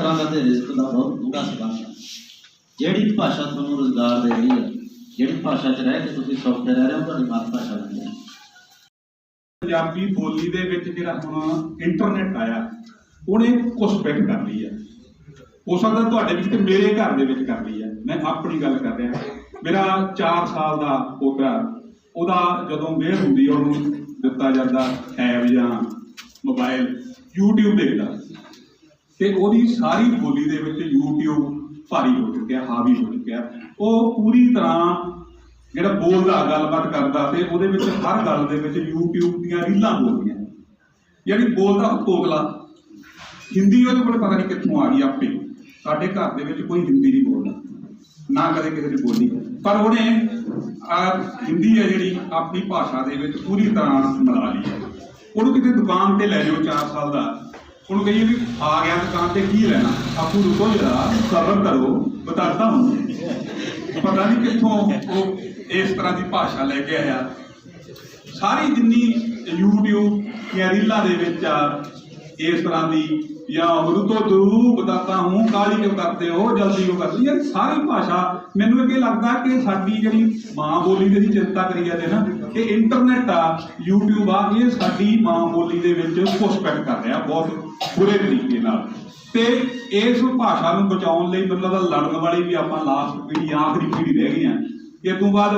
ਅੱਖਰਾਂ ਤੇ ਰਿਜ਼ਕ ਦਾ ਬਹੁਤ ਡੂੰਘਾ ਸਬੰਧ ਹੈ ਜਿਹੜੀ ਭਾਸ਼ਾ ਤੁਹਾਨੂੰ ਰੋਜ਼ਗਾਰ ਦੇ ਰਹੀ ਹੈ, ਜਿਹੜੀ ਭਾਸ਼ਾ 'ਚ ਰਹਿ ਕੇ ਤੁਸੀਂ ਸੁੱਖ ਰਹਿ ਰਹੇ ਹੋ, ਤੁਹਾਡੀ ਮਾਤ ਭਾਸ਼ਾ ਬਣ ਹੈ ਪੰਜਾਬੀ ਬੋਲੀ ਦੇ ਵਿੱਚ ਜਿਹੜਾ ਹੁਣ ਇੰਟਰਨੈਟ ਆਇਆ, ਉਹਨੇ ਕੁਝ ਫਿੱਟ ਕਰ ਲਈ ਹੈ। ਹੋ ਸਕਦਾ ਤੁਹਾਡੇ ਵਿੱਚ ਤੇ ਮੇਰੇ ਘਰ ਦੇ ਵਿੱਚ ਕਰ ਲਈ ਹੈ। ਮੈਂ ਆਪਣੀ ਗੱਲ ਕਰ ਰਿਹਾ। ਮੇਰਾ 4 ਸਾਲ ਦਾ ਪੋਤਰਾ ਉਹਦਾ ਜਦੋਂ ਮਿਹਰ ਹੁੰਦੀ ਉਹਨੂੰ ਦਿੱਤਾ ਜਾਂਦਾ ਐਪ ਜਾਂ ਮੋਬਾਈਲ YouTube ਦੇਖਦਾ। ਤੇ ਉਹਦੀ ਸਾਰੀ ਬੋਲੀ ਦੇ ਵਿੱਚ YouTube ਭਾਰੀ ਹੋ ਚੁੱਕਿਆ, ਹਾਵੀ ਹੋ ਚੁੱਕਿਆ। ਉਹ ਪੂਰੀ ਤਰ੍ਹਾਂ ਜਿਹੜਾ ਬੋਲਦਾ, ਗੱਲਬਾਤ ਕਰਦਾ ਤੇ ਉਹਦੇ ਵਿੱਚ ਹਰ ਗੱਲ ਦੇ ਵਿੱਚ YouTube ਦੀਆਂ ਰੀਲਾਂ ਬੋਲਦੀਆਂ। ਯਾਨੀ ਬੋਲਦਾ ਉਹ ਤੋਗਲਾ। ਹਿੰਦੀ ਉਹਦੇ ਕੋਲ ਪਤਾ ਨਹੀਂ ਕਿੱਥੋਂ ਆ ਗਈ ਆਪੇ। ਸਾਡੇ ਘਰ ਦੇ ਵਿੱਚ ਕੋਈ ਹਿੰਦੀ ਨਹੀਂ ਬੋਲਦਾ। ਨਾ ਕਦੇ ਕਿਸੇ ਨੇ ਬੋਲੀ। ਪਰ ਉਹਨੇ ਆ ਹਿੰਦੀ ਹੈ ਜਿਹੜੀ, ਆਪਣੀ ਭਾਸ਼ਾ ਦੇ ਵਿੱਚ ਪੂਰੀ ਤਰ੍ਹਾਂ ਮਿਲਾ ਲਈ। ਹੈ ਉਹਨੂੰ ਕਿਤੇ ਦੁਕਾਨ ਤੇ ਲੈ ਜਾਓ 4 ਸਾਲ ਦਾ। ਉਹਨੂੰ ਕਹੀਏ ਵੀ ਆ ਗਿਆ ਦੁਕਾਨ ਤੇ ਕੀ ਲੈਣਾ? ਆਪੂ ਰੁਕੋ ਜਰਾ, ਸਬਰ ਕਰੋ ਬਤਾਤਾ ਹੂੰ। ਪਤਾ ਨਹੀਂ ਕਿੱਥੋਂ ਉਹ ਇਸ ਤਰ੍ਹਾਂ ਦੀ ਭਾਸ਼ਾ ਲੈ ਕੇ ਆਇਆ। ਸਾਰੀ ਜਿੰਨੀ YouTube ਜਾਂ ਰੀਲਾਂ ਦੇ ਵਿੱਚ ਆ, ਇਸ ਤਰ੍ਹਾਂ ਦੀ, ਜਾਂ ਮਰੂਤੋ ਦੂ ਬਤਾਤਾ ਹੂੰ ਕਾਲੀ ਕਿਉਂ ਕਰਦੇ ਹੋ, ਜਲਦੀ ਕਿਉਂ ਕਰਦੇ ਯਾਰ ਸਾਰੀ ਭਾਸ਼ਾ ਮੈਨੂੰ ਇਹ ਲੱਗਦਾ ਕਿ ਸਾਡੀ ਜਿਹੜੀ ਮਾਂ ਬੋਲੀ ਦੀ ਅਸੀਂ ਚਿੰਤਾ ਕਰੀ ਜਾਂਦੇ ਨਾ, ਕਿ ਇੰਟਰਨੈਟ ਆ, YouTube ਆ, ਇਹ ਸਾਡੀ ਮਾਂ ਬੋਲੀ ਦੇ ਵਿੱਚ ਪੁਸ਼ਪੈਕਟ ਕਰ ਰਿਹਾ, ਬਹੁਤ। ਬੁਰੇ ਤਰੀਕੇ ਨਾਲ। ਤੇ ਇਸ ਭਾਸ਼ਾ ਨੂੰ ਬਚਾਉਣ ਲਈ ਮਤਲਬ ਦਾ ਲੜਨ ਵਾਲੀ ਵੀ ਆਪਾਂ ਲਾਸਟ ਪੀੜ੍ਹੀ, ਆਖਰੀ ਪੀੜ੍ਹੀ ਰਹਿ ਗਏ ਆ ਇਹ ਤੋਂ ਬਾਅਦ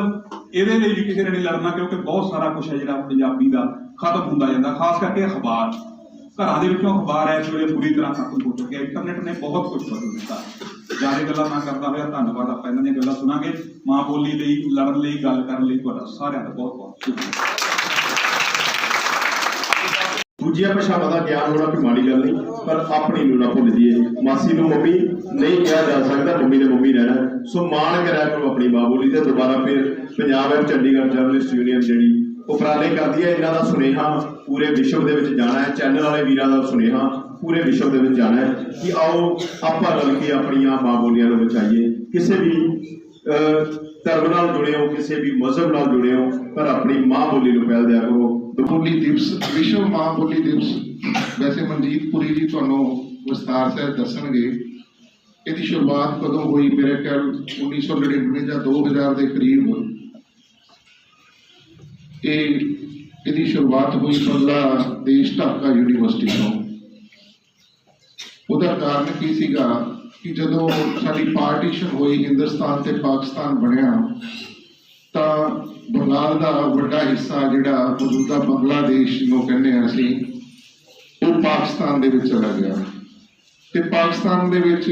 ਇਹਦੇ ਲਈ ਵੀ ਕਿਸੇ ਨੇ ਲੜਨਾ, ਕਿਉਂਕਿ ਬਹੁਤ ਸਾਰਾ ਕੁਝ ਹੈ ਜਿਹੜਾ ਪੰਜਾਬੀ ਦਾ ਖਤਮ ਹੁੰਦਾ ਜਾਂਦਾ, ਖਾਸ ਕਰਕੇ ਅਖਬਾਰ। ਘਰਾਂ ਦੇ ਵਿੱਚੋਂ ਅਖਬਾਰ ਇਸ ਵੇਲੇ ਪੂਰੀ ਤਰ੍ਹਾਂ ਖਤਮ ਹੋ ਚੁੱਕਿਆ ਇੰਟਰਨੈਟ ਨੇ ਬਹੁਤ ਕੁਝ ਬਦਲ ਦਿੱਤਾ। ਜ਼ਿਆਦਾ ਗੱਲਾਂ ਨਾ ਕਰਦਾ ਹੋਇਆ, ਧੰਨਵਾਦ, ਆਪਾਂ ਇਹਨਾਂ ਦੀਆਂ ਗੱਲਾਂ ਸੁਣਾਂਗੇ। ਮਾਂ ਬੋਲੀ ਲਈ, ਲੜਨ ਲਈ, ਗੱਲ ਕਰਨ ਲਈ ਤੁਹਾਡਾ ਸਾਰਿਆਂ ਦਾ ਬਹੁਤ ਬਹੁਤ ਸ਼ੁਕਰੀਆ। ਦੂਜੀਆਂ ਭਾਸ਼ਾਵਾਂ ਦਾ ਗਿਆਨ ਹੋਣਾ ਕੋਈ ਮਾੜੀ ਗੱਲ ਨਹੀਂ, ਪਰ ਆਪਣੀ ਨੂੰ ਨਾ ਭੁੱਲ ਜੀਏ ਮਾਸੀ ਨੂੰ ਮੰਮੀ ਨਹੀਂ ਕਿਹਾ ਜਾ ਸਕਦਾ, ਮੰਮੀ ਨੇ ਮੰਮੀ ਰਹਿਣਾ। ਸੋ ਮਾਣ ਕਰਿਆ ਕਰੋ ਆਪਣੀ ਮਾਂ ਬੋਲੀ ਤੇ ਦੁਬਾਰਾ ਫਿਰ Punjab and Chandigarh journalist union ਜਿਹੜੀ ਉਪਰਾਲੇ ਕਰਦੀ ਹੈ, ਇਹਨਾਂ ਦਾ ਸੁਨੇਹਾ ਪੂਰੇ ਵਿਸ਼ਵ ਦੇ ਵਿੱਚ ਜਾਣਾ ਹੈ। ਚੈਨਲ ਵਾਲੇ ਵੀਰਾਂ ਦਾ ਸੁਨੇਹਾ ਪੂਰੇ ਵਿਸ਼ਵ ਦੇ ਵਿੱਚ ਜਾਣਾ ਹੈ ਕਿ ਆਓ ਆਪਾਂ ਰਲ ਕੇ ਆਪਣੀਆਂ ਮਾਂ ਬੋਲੀਆਂ ਨੂੰ ਬਚਾਈਏ। ਕਿਸੇ ਵੀ ਧਰਮ ਨਾਲ ਜੁੜੇ ਹੋ, ਕਿਸੇ ਵੀ ਮਜ਼ਹਬ ਨਾਲ ਜੁੜੇ ਹੋ, ਪਰ ਆਪਣੀ ਮਾਂ ਬੋਲੀ ਨੂੰ ਪਹਿਲ ਦਿਆ ਕਰੋ। ਬੋਲੀ ਦਿਵਸ, ਵਿਸ਼ਵ ਮਾਂ ਬੋਲੀ ਦਿਵਸ। ਵੈਸੇ ਮਨਜੀਤ ਪੁਰੀ ਜੀ ਤੁਹਾਨੂੰ ਵਿਸਤਾਰ ਸਹਿਤ ਦੱਸਣਗੇ। ਇਹਦੀ ਸ਼ੁਰੂਆਤ ਕਦੋਂ ਹੋਈ? ਮੇਰੇ ਖਿਆਲ 1999 ਜਾਂ 2000 ਦੇ ਕਰੀਬ। ਇਹ ਇਹਦੀ ਸ਼ੁਰੂਆਤ ਹੋਈ ਬੰਗਲਾਦੇਸ਼ ਢਾਕਾ ਯੂਨੀਵਰਸਿਟੀ ਤੋਂ। ਉਹਦਾ ਕਾਰਨ ਕੀ ਸੀਗਾ ਕਿ ਜਦੋਂ ਸਾਡੀ ਪਾਰਟੀਸ਼ਨ ਹੋਈ, ਹਿੰਦੁਸਤਾਨ ਤੇ ਪਾਕਿਸਤਾਨ ਬਣਿਆ, ਤਾਂ ਬੰਗਾਲ ਦਾ ਵੱਡਾ ਹਿੱਸਾ ਜਿਹੜਾ ਮੌਜੂਦਾ ਬੰਗਲਾਦੇਸ਼ ਨੂੰ ਕਹਿੰਦੇ ਹਾਂ ਅਸੀਂ, ਉਹ ਪਾਕਿਸਤਾਨ ਦੇ ਵਿੱਚ ਚਲਾ ਗਿਆ। ਤੇ ਪਾਕਿਸਤਾਨ ਦੇ ਵਿੱਚ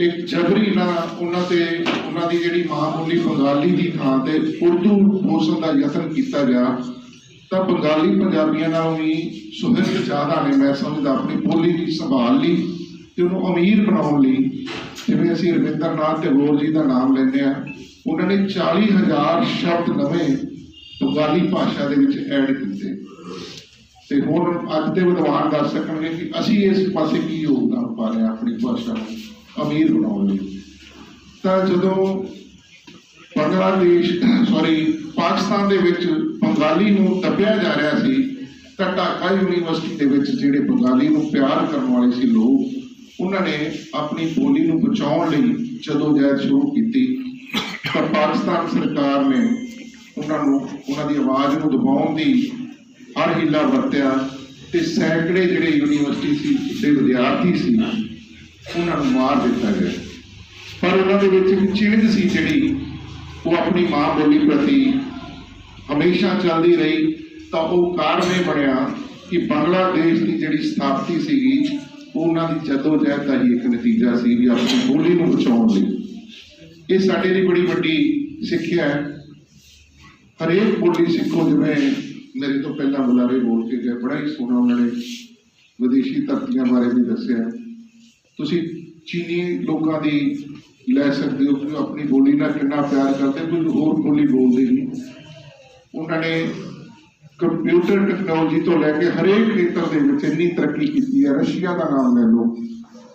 ਇੱਕ ਜਬਰੀ ਨਾ ਉਹਨਾਂ ਤੇ ਉਹਨਾਂ ਦੀ ਜਿਹੜੀ ਮਾਂ ਬੋਲੀ ਬੰਗਾਲੀ ਦੀ ਥਾਂ ਤੇ ਉਰਦੂ ਬੋਲਣ ਦਾ ਯਤਨ ਕੀਤਾ ਗਿਆ, ਤਾਂ ਬੰਗਾਲੀ ਪੰਜਾਬੀਆਂ ਨਾਲ ਵੀ ਸੁਹਿਰਦ ਜ਼ਿਆਦਾ ਨੇ, ਮੈਂ ਸਮਝਦਾ ਆਪਣੀ ਬੋਲੀ ਦੀ ਸੰਭਾਲ ਲਈ ਤੇ ਉਹਨੂੰ ਅਮੀਰ ਬਣਾਉਣ ਲਈ। ਜਿਵੇਂ ਅਸੀਂ ਰਵਿੰਦਰਨਾਥ ਟੈਗੋਰ ਜੀ ਦਾ ਨਾਮ ਲੈਂਦੇ ਆ ਉਹਨਾਂ ਨੇ 40000 ਸ਼ਬਦ ਨਵੇਂ ਬੰਗਾਲੀ ਭਾਸ਼ਾ ਦੇ ਵਿੱਚ ਐਡ ਕੀਤੇ। ਤੇ ਹੁਣ ਅੱਜ ਦੇ ਵਿਦਵਾਨ ਦੱਸ ਸਕਣਗੇ ਕਿ ਅਸੀਂ ਇਸ ਪਾਸੇ ਕੀ ਯੋਗਦਾਨ ਪਾ ਰਹੇ ਹਾਂ ਆਪਣੀ ਭਾਸ਼ਾ ਨੂੰ, ਅਮੀਰ ਬਣਾਉਣ ਲਈ। ਤਾਂ ਜਦੋਂ ਬੰਗਲਾਦੇਸ਼ ਸੌਰੀ ਪਾਕਿਸਤਾਨ ਦੇ ਵਿੱਚ ਬੰਗਾਲੀ ਨੂੰ ਦੱਬਿਆ ਜਾ ਰਿਹਾ ਸੀ, ਤਾਂ ਢਾਕਾ ਯੂਨੀਵਰਸਿਟੀ ਦੇ ਵਿੱਚ ਜਿਹੜੇ ਬੰਗਾਲੀ ਨੂੰ ਪਿਆਰ ਕਰਨ ਵਾਲੇ ਸੀ ਲੋਕ, ਉਹਨਾਂ ਨੇ ਆਪਣੀ ਬੋਲੀ ਨੂੰ ਬਚਾਉਣ ਲਈ ਜਦੋਂ ਜਹਿਦ ਸ਼ੁਰੂ ਕੀਤੀ ਤਾਂ ਪਾਕਿਸਤਾਨ ਸਰਕਾਰ ਨੇ ਉਹਨਾਂ ਨੂੰ, ਉਹਨਾਂ ਦੀ ਆਵਾਜ਼ ਨੂੰ ਦਬਾਉਣ ਦੀ ਹਰ ਹੀਲਾ ਵਰਤਿਆ ਤੇ ਸੈਂਕੜੇ ਜਿਹੜੇ ਯੂਨੀਵਰਸਿਟੀ ਸੀ ਦੇ ਵਿਦਿਆਰਥੀ ਸੀ, ਉਹਨਾਂ ਨੂੰ ਮਾਰ ਦਿੱਤਾ ਗਿਆ। ਪਰ ਉਹਨਾਂ ਦੇ ਵਿੱਚ ਇੱਕ ਚਿੰਨ੍ਹ ਸੀ ਜਿਹੜੀ ਉਹ ਆਪਣੀ ਮਾਂ ਬੋਲੀ ਪ੍ਰਤੀ ਹਮੇਸ਼ਾ ਚੱਲਦੀ ਰਹੀ, ਤਾਂ ਉਹ ਕਾਰਨ ਇਹ ਬਣਿਆ ਕਿ ਬੰਗਲਾਦੇਸ਼ ਦੀ ਜਿਹੜੀ ਸਥਾਪਤੀ ਸੀਗੀ ਉਹਨਾਂ ਦੀ ਜਦੋਜਹਿਦ ਦਾ ਹੀ ਇੱਕ ਨਤੀਜਾ ਸੀ ਵੀ ਆਪਣੀ ਬੋਲੀ ਨੂੰ ਬਚਾਉਣ ਲਈ। ਇਹ ਸਾਡੇ ਲਈ ਬੜੀ ਵੱਡੀ ਸਿੱਖਿਆ ਹੈ। ਹਰੇਕ ਬੋਲੀ ਸਿੱਖੋ, ਜਿਵੇਂ ਮੇਰੇ ਤੋਂ ਪਹਿਲਾਂ ਬੁਲਾਰੇ ਬੋਲ ਕੇ ਗਏ, ਬੜਾ ਹੀ ਸੋਹਣਾ ਉਹਨਾਂ ਨੇ ਵਿਦੇਸ਼ੀ ਧਰਤੀਆਂ ਬਾਰੇ ਵੀ ਦੱਸਿਆ। ਤੁਸੀਂ ਚੀਨੀ ਲੋਕਾਂ ਦੀ ਲੈ ਸਕਦੇ ਹੋ ਕਿ ਉਹ ਆਪਣੀ ਬੋਲੀ ਨਾਲ ਕਿੰਨਾ ਪਿਆਰ ਕਰਦੇ ਕੋਈ ਹੋਰ ਬੋਲੀ ਬੋਲਦੇ ਨਹੀਂ। ਉਹਨਾਂ ਨੇ ਕੰਪਿਊਟਰ ਟੈਕਨੋਲੋਜੀ ਤੋਂ ਲੈ ਕੇ ਹਰੇਕ ਖੇਤਰ ਦੇ ਵਿੱਚ ਇੰਨੀ ਤਰੱਕੀ ਕੀਤੀ ਹੈ, ਰਸ਼ੀਆ ਦਾ ਨਾਮ ਲੈ ਲਓ।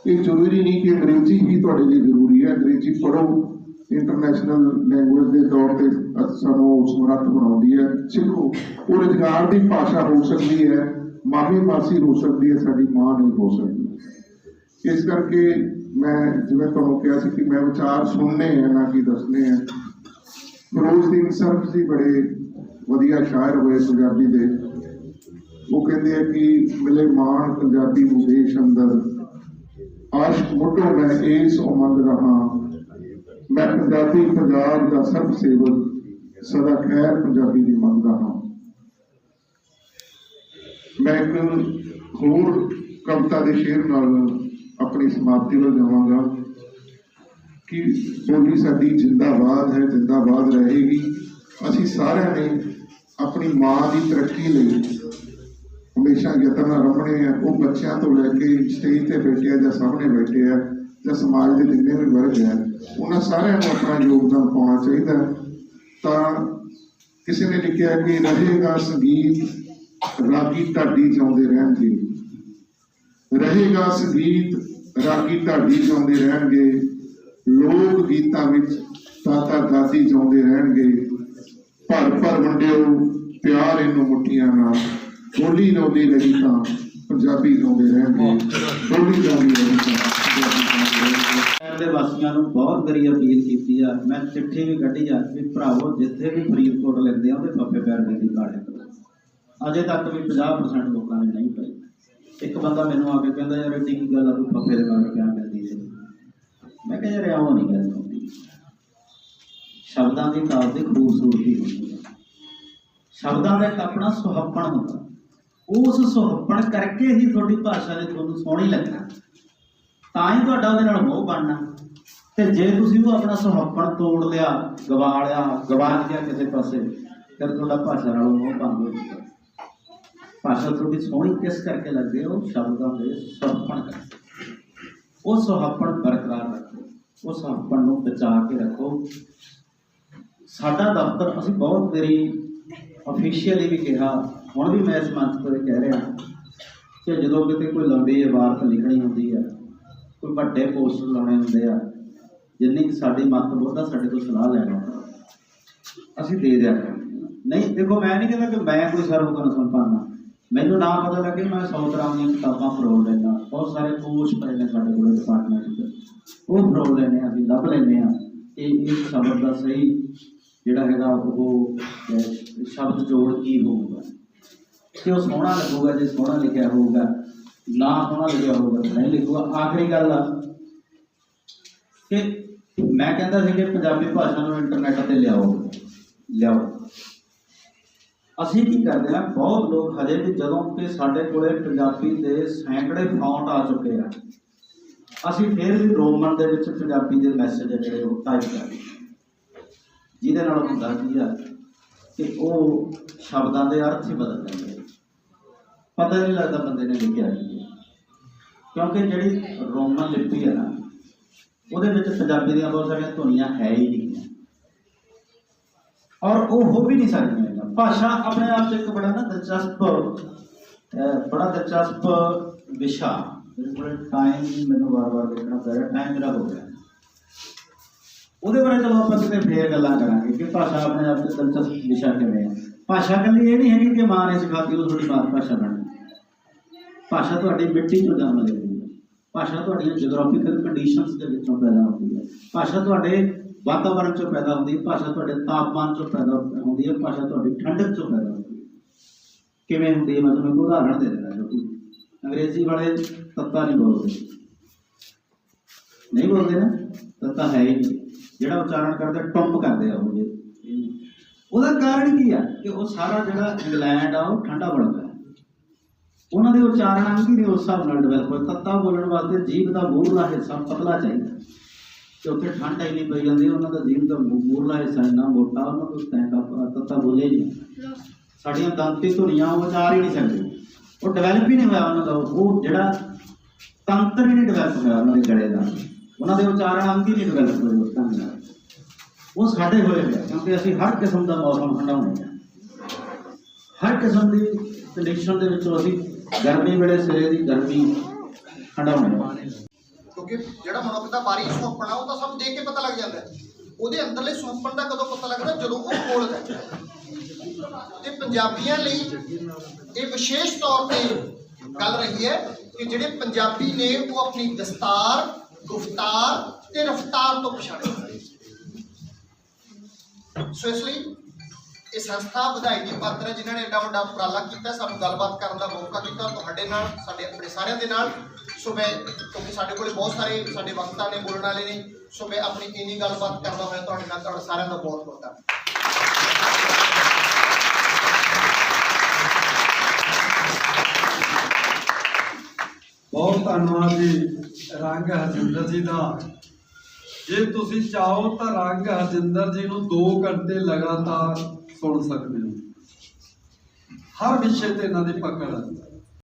ਇਹ ਜ਼ਰੂਰੀ ਨਹੀਂ ਕਿ ਅੰਗਰੇਜ਼ੀ ਹੀ ਤੁਹਾਡੇ ਲਈ ਜ਼ਰੂਰੀ ਹੈ, ਅੰਗਰੇਜ਼ੀ ਪੜ੍ਹੋ। ਇੰਟਰਨੈਸ਼ਨਲ ਲੈਂਗੁਏਜ ਦੇ ਤੌਰ ਤੇ ਸਾਨੂੰ ਸਮਰੱਥ ਬਣਾਉਂਦੀ ਹੈ। ਸਿੱਖੋ, ਉਹ ਰੁਜ਼ਗਾਰ ਦੀ ਭਾਸ਼ਾ ਹੋ ਸਕਦੀ ਹੈ ਮਾਪੇ ਮਾਸੀ ਹੋ ਸਕਦੀ ਹੈ, ਸਾਡੀ ਮਾਂ ਨਹੀਂ ਹੋ ਸਕਦੀ। ਇਸ ਕਰਕੇ ਮੈਂ ਜਿਵੇਂ ਤੁਹਾਨੂੰ ਕਿਹਾ ਸੀ ਕਿ ਮੈਂ ਵਿਚਾਰ ਸੁਣਨੇ ਆ, ਨਾ ਕਿ ਦੱਸਣੇ ਆ। ਫਿਰੋਜ਼ ਸਿੰਘ ਸਰਫ ਜੀ ਬੜੇ ਵਧੀਆ ਸ਼ਾਇਰ ਹੋਏ ਪੰਜਾਬੀ ਦੇ। ਉਹ ਕਹਿੰਦੇ ਆ ਕਿ ਮਿਲੇ ਮਾਣ ਪੰਜਾਬੀ ਨੂੰ ਦੇਸ਼ ਅੰਦਰ। ਆਸ਼ਕ ਮੁੱਢੋਂ ਮੈਂ ਇਸ ਉਮੰਗ ਰਹਾ ਮੈਂ ਪੰਜਾਬੀ ਪੰਜਾਬ ਦਾ ਸਰਬ ਸੇਵਕ ਸਦਾ ਖੈਰ ਪੰਜਾਬੀ ਦੀ ਮੰਗਦਾ ਹਾਂ। ਮੈਂ ਇੱਕ ਹੋਰ ਕਵਿਤਾ ਦੇ ਸ਼ੇਰ ਨਾਲ ਆਪਣੀ ਸਮਾਪਤੀ ਵੱਲ ਜਾਵਾਂਗਾ ਕਿ ਬੋਲੀ ਸਾਡੀ ਜਿੰਦਾਬਾਦ ਹੈ, ਜਿੰਦਾਬਾਦ ਰਹੇਗੀ। ਅਸੀਂ ਸਾਰਿਆਂ ਨੇ ਆਪਣੀ ਮਾਂ ਦੀ ਤਰੱਕੀ ਲਈ ਹਮੇਸ਼ਾ ਯਤਨ ਰੱਖਣੇ ਆ। ਉਹ ਬੱਚਿਆਂ ਤੋਂ ਲੈ ਕੇ ਸਟੇਜ ਤੇ ਬੈਠੇ ਆ ਜਾਂ ਸਾਹਮਣੇ ਬੈਠੇ ਆ ਜਾਂ ਸਮਾਜ ਦੇ ਜਿੰਨੇ ਵੀ ਵਰਗ ਹੈ ਉਹਨਾਂ ਸਾਰਿਆਂ ਨੂੰ ਆਪਣਾ ਯੋਗਦਾਨ ਪਾਉਣਾ ਚਾਹੀਦਾ ਤਾਂ ਕਿਸੇ ਨੇ ਲਿਖਿਆ ਕਿ ਰਹੇਗਾ ਸੰਗੀਤ, ਰਾਗੀ ਢਾਡੀ ਜਾਉਂਦੇ ਰਹਿਣਗੇ। ਰਹੇਗਾ ਸੰਗੀਤ, ਰਾਗੀ ਢਾਡੀ ਜਾਉਂਦੇ ਰਹਿਣਗੇ। ਲੋਕ ਗੀਤਾਂ ਵਿੱਚ ਤਾਤਾ ਦਾਦੀ ਜਾਉਂਦੇ ਰਹਿਣਗੇ। ਭਰ ਭਰ ਵੰਡਿਓ, ਪਿਆਰ ਇਹਨੂੰ ਮੁੱਠੀਆਂ ਨਾਲ। ਬੋਲੀ ਲਾਉਂਦੀ ਰਹੀ ਤਾਂ ਪੰਜਾਬੀ ਲਾਉਂਦੇ ਰਹਿਣਗੇ। ਬੋਲੀ ਲਾਉਂਦੀ ਰਹੀ ਤਾਂ ਦੇ ਵਾਸੀਆਂ ਨੂੰ ਬਹੁਤ ਵਾਰੀ ਅਪੀਲ ਕੀਤੀ ਆ। ਮੈਂ ਚਿੱਠੀ ਵੀ ਕੱਢੀ ਆ ਵੀ ਭਰਾਵੋ, ਜਿੱਥੇ ਵੀ ਫਰੀਦਕੋਟ ਲੈਂਦੇ ਆ, ਉਹਦੇ ਫੱਫੇ ਪੈਰ ਦੇ ਦੀ ਅਜੇ ਤੱਕ ਵੀ 50% ਲੋਕਾਂ ਨੇ ਨਹੀਂ ਪਾਈ ਇੱਕ ਬੰਦਾ ਮੈਨੂੰ ਆ ਕੇ ਕਹਿੰਦਾ, ਯਾਰ ਏਡੀ ਕੀ ਗੱਲ ਆ? ਤੂੰ ਫੱਫੇ ਦੇ ਬਾਰੇ ਕਿਆ ਕਹਿੰਦੀ ਹੈ ਮੈਂ ਕਿਹਾ, ਯਾਰ ਆਉਂ ਨਹੀਂ ਗੱਲ ਹੁੰਦੀ। ਸ਼ਬਦਾਂ ਦੀ ਕਾਲ ਦੀ ਖੂਬਸੂਰਤੀ ਹੁੰਦੀ ਹੈ ਸ਼ਬਦਾਂ ਦਾ ਇੱਕ ਆਪਣਾ ਸੁਹੱਪਣ ਹੁੰਦਾ। ਉਸ ਸੁਹੱਪਣ ਕਰਕੇ ਹੀ ਤੁਹਾਡੀ ਭਾਸ਼ਾ ਨੇ ਤੁਹਾਨੂੰ ਸੋਹਣੀ ਲੱਗਣਾ। ਤਾਂ ਹੀ ਤੁਹਾਡਾ ਉਹਦੇ ਨਾਲ ਮੋਹ ਬਣਨਾ। ਤੇ ਜੇ ਤੁਸੀਂ ਉਹ ਆਪਣਾ ਸੁਹੱਪਣ ਤੋੜ ਲਿਆ, ਗਵਾ ਲਿਆ ਗਵਾ ਲਿਆ ਕਿਸੇ ਪਾਸੇ, ਫਿਰ ਤੁਹਾਡਾ ਭਾਸ਼ਾ ਨਾਲ ਮੋਹ ਭੰਗ ਹੋ ਜਾਊਗਾ ਭਾਸ਼ਾ ਤੁਹਾਡੀ ਸੋਹਣੀ ਕਿਸ ਕਰਕੇ ਲੱਗਦੀ ਉਹ ਸ਼ਬਦਾਂ ਦੇ ਸੁਹੱਪਣ ਕਰਕੇ। ਉਹ ਸੁਹੱਪਣ ਬਰਕਰਾਰ ਰੱਖੋ। ਉਹ ਸੁਹੱਪਣ ਨੂੰ ਬਚਾ ਕੇ ਰੱਖੋ। ਸਾਡਾ ਦਫ਼ਤਰ, ਅਸੀਂ ਬਹੁਤ ਵਾਰੀ ਅਫੀਸ਼ੀਅਲੀ ਵੀ ਕਿਹਾ, ਹੁਣ ਵੀ ਮੈਂ ਇਸ ਮੰਚ ਤੋਂ ਇਹ ਕਹਿ ਰਿਹਾ ਕਿ ਜਦੋਂ ਕਿਤੇ ਕੋਈ ਲੰਬੀ ਇਬਾਰਤ ਲਿਖਣੀ ਹੁੰਦੀ ਹੈ ਕੋਈ ਵੱਡੇ ਪੋਸਟਰ ਲਾਉਣੇ ਹੁੰਦੇ ਆ, ਜਿੰਨੀ ਕੁ ਸਾਡੀ ਮੱਤ ਬੋਧਾ ਸਾਡੇ ਤੋਂ ਸਲਾਹ ਲੈਣਾ ਅਸੀਂ ਦੇ ਦਿਆ ਨਹੀਂ, ਦੇਖੋ, ਮੈਂ ਨਹੀਂ ਕਹਿੰਦਾ ਕਿ ਮੈਂ ਕੋਈ ਸਰਵਗੁਣ ਸੰਪੰਨ ਹਾਂ। ਮੈਨੂੰ ਨਾ ਪਤਾ ਲੱਗੇ ਮੈਂ 100 ਤਰ੍ਹਾਂ ਦੀਆਂ ਕਿਤਾਬਾਂ ਫਰੋਲ ਲੈਂਦਾ। ਬਹੁਤ ਸਾਰੇ ਕੋਰਸ ਪਏ ਨੇ ਸਾਡੇ ਕੋਲ ਡਿਪਾਰਟਮੈਂਟ ਦੇ। ਉਹ ਫਰੋਲ ਲੈਂਦੇ ਹਾਂ, ਅਸੀਂ ਲੱਭ ਲੈਂਦੇ ਹਾਂ। ਕਿ ਇਸ ਸ਼ਬਦ ਦਾ ਸਹੀ ਜਿਹੜਾ ਹੈਗਾ, ਉਹ ਸ਼ਬਦ ਜੋੜ ਕੀ ਹੋਊਗਾ? ਕਿ ਉਹ ਸੋਹਣਾ ਲੱਗੂਗਾ, ਜੇ ਸੋਹਣਾ ਲਿਖਿਆ ਹੋਊਗਾ ਨਾ ਹੋਣਾ ਲਿਖਿਆ ਹੋਊਗਾ ਨਹੀਂ ਲਿਖੂਗਾ, ਆਖਰੀ ਗੱਲ ਆ। ਕਿ ਮੈਂ ਕਹਿੰਦਾ ਸੀ ਕਿ ਪੰਜਾਬੀ ਭਾਸ਼ਾ ਨੂੰ ਇੰਟਰਨੈਟ ਤੇ ਲਿਆਓ ਲਿਆਓ। ਅਸੀਂ ਕੀ ਕਰਦੇ ਆ, ਬਹੁਤ ਲੋਕ ਹਜੇ ਵੀ ਜਦੋਂ ਕਿ ਸਾਡੇ ਕੋਲੇ ਪੰਜਾਬੀ ਦੇ ਸੈਂਕੜੇ ਫੌਂਟ ਆ ਚੁੱਕੇ ਆ, ਅਸੀਂ ਫਿਰ ਵੀ ਰੋਮਨ ਦੇ ਵਿੱਚ ਪੰਜਾਬੀ ਦੇ ਮੈਸੇਜ ਜਿਹੜੇ ਉਹ ਟਾਈਪ ਕਰਦੇ ਜਿਹਦੇ ਨਾਲ ਹੁੰਦਾ ਕੀ ਆ ਕਿ ਉਹ ਸ਼ਬਦਾਂ ਦੇ ਅਰਥ ਹੀ ਬਦਲ ਜਾਂਦੇ ਪਤਾ ਹੀ ਨਹੀਂ ਲੱਗਦਾ ਬੰਦੇ ਨੇ ਲਿਖਿਆ ਕੀ ਕਿਉਂਕਿ ਜਿਹੜੀ ਰੋਮਨ ਲਿਪੀ ਹੈ ਨਾ, ਉਹਦੇ ਵਿੱਚ ਪੰਜਾਬੀ ਦੀਆਂ ਬਹੁਤ ਸਾਰੀਆਂ ਧੁਨੀਆਂ ਹੈ ਹੀ ਨਹੀਂ ਔਰ ਉਹ ਹੋ ਵੀ ਨਹੀਂ ਸਕਦੀਆਂ ਭਾਸ਼ਾ ਆਪਣੇ ਆਪ 'ਚ ਇੱਕ ਬੜਾ ਨਾ ਦਿਲਚਸਪ ਬੜਾ ਦਿਲਚਸਪ ਵਿਸ਼ਾ। ਮੇਰੇ ਟਾਈਮ ਮੈਨੂੰ ਵਾਰ-ਵਾਰ ਦੇਖਣਾ ਪੈ ਰਿਹਾ ਟਾਈਮ ਮੇਰਾ ਹੋ ਗਿਆ। ਉਹਦੇ ਬਾਰੇ ਚਲੋ ਆਪਾਂ ਕਿਤੇ ਫੇਰ ਗੱਲਾਂ ਕਰਾਂਗੇ ਕਿ ਭਾਸ਼ਾ ਆਪਣੇ ਆਪ 'ਚ ਦਿਲਚਸਪ ਵਿਸ਼ਾ ਕਿਵੇਂ ਹੈ। ਭਾਸ਼ਾ ਕੱਲੀ ਇਹ ਨਹੀਂ ਹੈਗੀ ਕਿ ਮਾਂ ਨੇ ਸਿਖਾਤੀ, ਉਹ ਤੁਹਾਡੀ ਮਾਤ ਭਾਸ਼ਾ ਬਣ ਭਾਸ਼ਾ ਤੁਹਾਡੀ ਮਿੱਟੀ ਤੋਂ ਜਨਮ ਲੈਂਦੀ ਭਾਸ਼ਾ ਤੁਹਾਡੀਆਂ ਜੀਓਗ੍ਰਾਫੀਕਲ ਕੰਡੀਸ਼ਨਸ ਦੇ ਵਿੱਚੋਂ ਪੈਦਾ ਹੁੰਦੀ ਹੈ। ਭਾਸ਼ਾ ਤੁਹਾਡੇ ਵਾਤਾਵਰਣ ਚੋਂ ਪੈਦਾ ਹੁੰਦੀ ਹੈ, ਭਾਸ਼ਾ ਤੁਹਾਡੇ ਤਾਪਮਾਨ ਚੋਂ ਪੈਦਾ ਹੁੰਦੀ ਹੈ, ਭਾਸ਼ਾ ਤੁਹਾਡੀ ਠੰਡਕ ਚੋਂ ਪੈਦਾ ਹੁੰਦੀ ਹੈ। ਕਿਵੇਂ ਹੁੰਦੀ ਹੈ? ਮੈਂ ਤੁਹਾਨੂੰ ਇੱਕ ਉਦਾਹਰਣ ਦੇ ਦਿੰਦਾ ਜੋ ਕਿ ਅੰਗਰੇਜ਼ੀ ਵਾਲੇ ਤੱਤਾ ਨਹੀਂ ਬੋਲਦੇ। ਨਹੀਂ ਬੋਲਦੇ ਨਾ? ਤੱਤਾ ਹੈ ਹੀ ਨਹੀਂ। ਜਿਹੜਾ ਉਚਾਰਨ ਕਰਦੇ ਟੰਪ ਕਰਦੇ ਆ ਉਹ ਜੇ ਉਹਦਾ ਕਾਰਨ ਕੀ ਆ? ਕਿ ਉਹ ਸਾਰਾ ਜਿਹੜਾ ਇੰਗਲੈਂਡ ਆ, ਉਹ ਠੰਡਾ ਵੜਦਾ ਹੈ ਉਹਨਾਂ ਦੇ ਉਚਾਰਨ ਅੰਗ ਹੀ ਨਹੀਂ ਉਸ ਹਿਸਾਬ ਨਾਲ ਡਿਵੈਲਪ ਹੋਏ। ਤੱਤਾ ਬੋਲਣ ਵਾਸਤੇ ਜੀਭ ਦਾ ਮੂਹਰਲਾ ਹਿੱਸਾ ਪਤਲਾ ਚਾਹੀਦਾ। ਤੇ ਉੱਥੇ ਠੰਡ ਇੰਨੀ ਪਈ ਜਾਂਦੀ ਉਹਨਾਂ ਦਾ ਜੀਭ ਦਾ ਮੂਹਰਲਾ ਹਿੱਸਾ ਇੰਨਾ ਮੋਟਾ ਉਹਨਾਂ ਤੋਂ ਤੈਂਕਾ ਤੱਤਾ ਬੋਲੇ ਨਹੀਂ। ਸਾਡੀਆਂ ਦੰਤੀ ਧੁਨੀਆਂ ਉਹ ਉਚਾਰ ਹੀ ਨਹੀਂ ਸਕਦੇ। ਉਹ ਡਿਵੈਲਪ ਹੀ ਨਹੀਂ ਹੋਇਆ ਉਹਨਾਂ ਦਾ। ਉਹ ਜਿਹੜਾ ਤੰਤਰ ਹੀ ਨਹੀਂ ਡਿਵੈਲਪ ਹੋਇਆ ਉਹਨਾਂ ਦੇ ਗਲੇ ਦਾ। ਉਹਨਾਂ ਦੇ ਉਚਾਰਨ ਅੰਗ ਹੀ ਨਹੀਂ ਡਿਵੈਲਪ ਹੋਏ ਉਸ ਢੰਗ ਨਾਲ। ਉਹ ਸਾਡੇ ਹੋਏ ਆ, ਕਿਉਂਕਿ ਅਸੀਂ ਹਰ ਕਿਸਮ ਦਾ ਮੌਸਮ ਹੰਡਾਉਂਦੇ ਹਾਂ। ਹਰ ਕਿਸਮ ਦੀ ਕੰਡੀਸ਼ਨ ਦੇ ਵਿੱਚੋਂ ਅਸੀਂ ਗਰਮੀ ਵੇਲੇ ਸਿਰੇ ਦੀ ਗਰਮੀ ਹੰਡਾਉਂਦੇ ਕਿਉਂਕਿ ਜਿਹੜਾ ਮਨੁੱਖ ਦਾ ਬਾਰੀ ਸੁਹੱਪਣ ਆ, ਉਹ ਤਾਂ ਸਭ ਦੇਖ ਕੇ ਪਤਾ ਲੱਗ ਜਾਂਦਾ ਉਹਦੇ ਅੰਦਰਲੇ ਸੁਹੱਪਣ ਦਾ ਕਦੋਂ ਪਤਾ ਲੱਗਦਾ? ਜਦੋਂ ਉਹ ਬੋਲਦਾ ਤੇ ਪੰਜਾਬੀਆਂ ਲਈ ਇਹ ਵਿਸ਼ੇਸ਼ ਤੌਰ ਤੇ ਗੱਲ ਰਹੀ ਹੈ ਕਿ ਜਿਹੜੇ ਪੰਜਾਬੀ ਨੇ ਉਹ ਆਪਣੀ ਦਸਤਾਰ, ਗੁਫਤਾਰ ਤੇ ਰਫਤਾਰ ਤੋਂ ਪਛਾਣੇ। ਸੋ ਇਸ ਲਈ ਇਹ ਸੰਸਥਾ ਵਧਾਈ ਦੀ ਪਾਤਰ ਹੈ ਜਿਨ੍ਹਾਂ ਨੇ ਐਡਾ ਵੱਡਾ ਉਪਰਾਲਾ ਕੀਤਾ, ਸਾਨੂੰ ਗੱਲਬਾਤ ਕਰਨ ਦਾ ਮੌਕਾ ਦਿੱਤਾ ਤੁਹਾਡੇ ਨਾਲ, ਸਾਡੇ ਆਪਣੇ ਸਾਰਿਆਂ ਦੇ ਨਾਲ। ਸੋ ਮੈਂ, ਕਿਉਂਕਿ ਸਾਡੇ ਕੋਲੇ ਬਹੁਤ ਸਾਰੇ ਸਾਡੇ ਵਕਤਾ ਨੇ, ਬੋਲਣ ਵਾਲੇ ਨੇ, ਸੋ ਮੈਂ ਆਪਣੀ ਇੰਨੀ ਗੱਲਬਾਤ ਕਰਦਾ ਹੋਇਆ ਤੁਹਾਡੇ ਨਾਲ, ਤੁਹਾਡਾ ਸਾਰਿਆਂ ਦਾ ਬਹੁਤ ਬਹੁਤ ਧੰਨਵਾਦ। ਬਹੁਤ ਧੰਨਵਾਦ ਜੀ, ਰੰਗ ਹਰਜਿੰਦਰ ਜੀ ਦਾ। ਜੇ ਤੁਸੀਂ ਚਾਹੋ ਤਾਂ ਰੰਗ ਹਰਜਿੰਦਰ ਜੀ ਨੂੰ 2 ਘੰਟੇ ਲਗਾਤਾਰ ਸੁਣ ਸਕਦੇ ਹੋ। ਹਰ ਵਿਸ਼ੇ ਤੇ ਇਹਨਾਂ ਦੀ ਪਕੜ ਹੈ